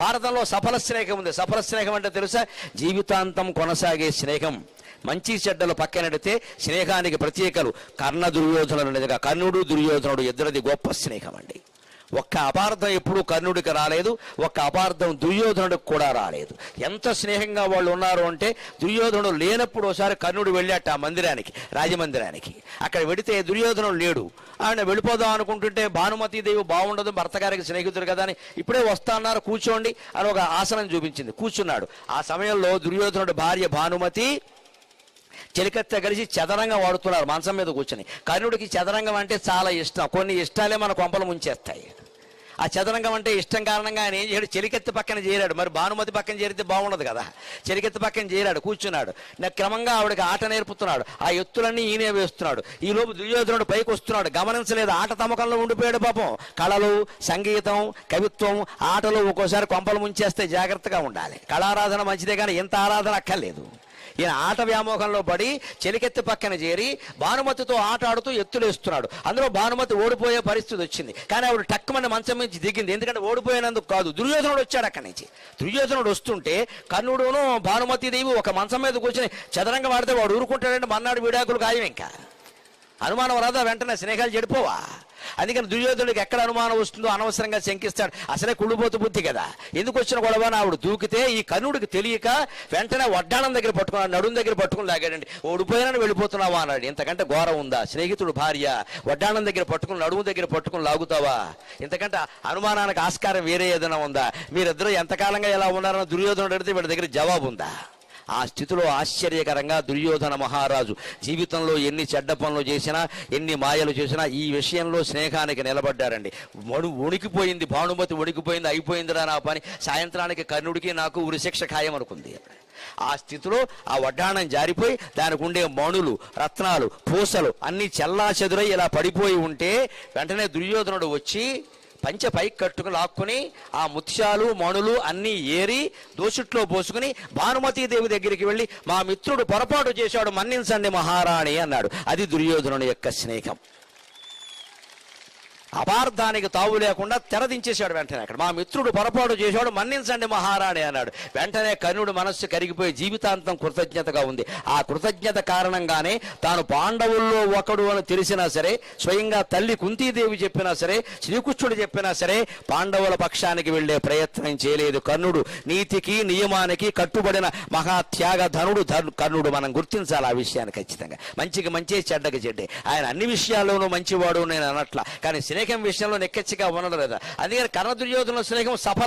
భారతంలో సఫల స్నేహం ఉంది. సఫల స్నేహం అంటే తెలుసా? జీవితాంతం కొనసాగే స్నేహం. మంచి చెడ్డలు పక్కనడితే స్నేహానికి ప్రత్యేకలు. కర్ణ దుర్యోధనుడు కర్ణుడు దుర్యోధనుడు ఇద్దరిది గొప్ప స్నేహం అండి. ఒక్క అపార్థం ఎప్పుడూ కర్ణుడికి రాలేదు ఒక్క అపార్థం దుర్యోధనుడికి కూడా రాలేదు. ఎంత స్నేహంగా వాళ్ళు ఉన్నారు అంటే దుర్యోధనుడు లేనప్పుడు ఒకసారి కర్ణుడు వెళ్ళాట ఆ మందిరానికి రాజమందిరానికి. అక్కడ వెడితే దుర్యోధనుడు లేడు. ఆయన వెళ్ళిపోదాం అనుకుంటుంటే భానుమతి దేవి బాగుండదు భర్త గారికి స్నేహితుడు కదా అని ఇప్పుడే వస్తా అన్నారు కూర్చోండి అని ఒక ఆసనం చూపించింది కూర్చున్నాడు. ఆ సమయంలో దుర్యోధనుడు భార్య భానుమతి చెలికత్త కలిసి చదరంగం వాడుతున్నారు మంచం మీద కూర్చొని. కర్ణుడికి చదరంగం అంటే చాలా ఇష్టం. కొన్ని ఇష్టాలే మన కొంపలు ముంచేస్తాయి. ఆ చదరంగం అంటే ఇష్టం కారణంగా ఆయన ఏం చేయడు? చెలికెత్తి పక్కన చేరాడు. మరి భానుమతి పక్కన చేరితే బాగుండదు కదా. చెలికెత్తి పక్కన చేరాడు కూర్చున్నాడు. నా క్రమంగా ఆవిడకి ఆట నేర్పుతున్నాడు. ఆ ఎత్తులన్నీ ఈయనే వేస్తున్నాడు. ఈ లోపు దుర్యోధనుడు పైకి వస్తున్నాడు. గమనించలేదు. ఆట తమకంలో ఉండిపోయాడు పాపం. కళలు సంగీతం కవిత్వం ఆటలు ఒక్కోసారి కొంపలు ముంచేస్తే జాగ్రత్తగా ఉండాలి. కళారాధన మంచిదే కానీ ఇంత ఆరాధన అక్కర్లేదు. ఈయన ఆట వ్యామోహంలో పడి చెలికెత్తి పక్కన చేరి భానుమతితో ఆట ఆడుతూ ఎత్తులేస్తున్నాడు. అందులో భానుమతి ఓడిపోయే పరిస్థితి వచ్చింది. కానీ ఆవిడ టక్కుమని మంచం నుంచి దిగింది. ఎందుకంటే ఓడిపోయినందుకు కాదు. దుర్యోధనుడు వచ్చాడు అక్కడి నుంచి. దుర్యోధనుడు వస్తుంటే కర్ణుడును భానుమతి దేవి ఒక మంచం మీద కూర్చొని చదరంగా ఆడితే వాడు ఊరుకుంటాడంటే మన్నాడు విడాకులు ఖాయం ఇంకా. అనుమానం రాదా వెంటనే స్నేహాలు చెడిపోవా? అందుకని దుర్యోధనుడికి ఎక్కడ అనుమానం వస్తుందో అనవసరంగా శంకిస్తాడు. అసలే కుళ్ళుపోతు బుద్ధి కదా. ఎందుకు వచ్చిన గొడవ? ఆవిడ దూకితే ఈ కర్ణుడికి తెలియక వెంటనే వడ్డాణం దగ్గర పట్టుకున్నాడు నడుం దగ్గర పట్టుకుని లాగాడండి. ఓడిపోయానని వెళ్ళిపోతున్నావా అన్నాడు. ఇంతకంటే ఘోరం ఉందా? స్నేహితుడు భార్య వడ్డాణం దగ్గర పట్టుకుని నడుము దగ్గర పట్టుకుని లాగుతావా? ఇంతకంటే అనుమానానికి ఆస్కారం వేరే ఏదైనా ఉందా? మీరిద్దరూ ఎంతకాలంగా ఎలా ఉన్నారని దుర్యోధనుడు అడిగితే వీడి దగ్గర జవాబు ఉందా? ఆ స్థితిలో ఆశ్చర్యకరంగా దుర్యోధన మహారాజు జీవితంలో ఎన్ని చెడ్డ పనులు చేసినా ఎన్ని మాయలు చేసినా ఈ విషయంలో స్నేహానికి నిలబడ్డారండి. వణు ఉణికిపోయింది భానుమతి ఉణికిపోయింది అయిపోయిందిరా నా పని. సాయంత్రానికి కర్ణుడికి నాకు ఉరిశిక్ష ఖాయం అనుకుంది. ఆ స్థితిలో ఆ వడ్డాణం జారిపోయి దానికి ఉండే మణులు రత్నాలు పూసలు అన్ని చెల్లా చెదురై ఇలా పడిపోయి ఉంటే వెంటనే దుర్యోధనుడు వచ్చి పంచె పైకి కట్టుకుని లాక్కుని ఆ ముత్యాలు మణులు అన్నీ ఏరి దోషుట్లో పోసుకుని భానుమతీదేవి దగ్గరికి వెళ్ళి మా మిత్రుడు పొరపాటు చేశాడు మన్నించండి మహారాణి అన్నాడు. అది దుర్యోధనుని యొక్క స్నేహం. అపార్థానికి తావు లేకుండా తెరదించేశాడు వెంటనే అక్కడ. మా మిత్రుడు పొరపాటు చేశాడు మన్నించండి మహారాణి అన్నాడు. వెంటనే కర్ణుడు మనస్సు కరిగిపోయి జీవితాంతం కృతజ్ఞతగా ఉంది. ఆ కృతజ్ఞత కారణంగానే తాను పాండవుల్లో ఒకడు అని తెలిసినా సరే స్వయంగా తల్లి కుంతీదేవి చెప్పినా సరే శ్రీకృష్ణుడు చెప్పినా సరే పాండవుల పక్షానికి వెళ్ళే ప్రయత్నం చేయలేదు. కర్ణుడు నీతికి నియమానికి కట్టుబడిన మహాత్యాగ ధనుడు కర్ణుడు మనం గుర్తించాలి ఆ విషయాన్ని ఖచ్చితంగా. మంచికి మంచి చెడ్డకి చెడ్డే. ఆయన అన్ని విషయాల్లోనూ మంచివాడు నేను అనట్లా కానీ స్నేహం విషయంలో నెక్కచ్చిగా ఉండడం లేదా? అందుకని కర్ణ దుర్యోధన స్నేహం సఫల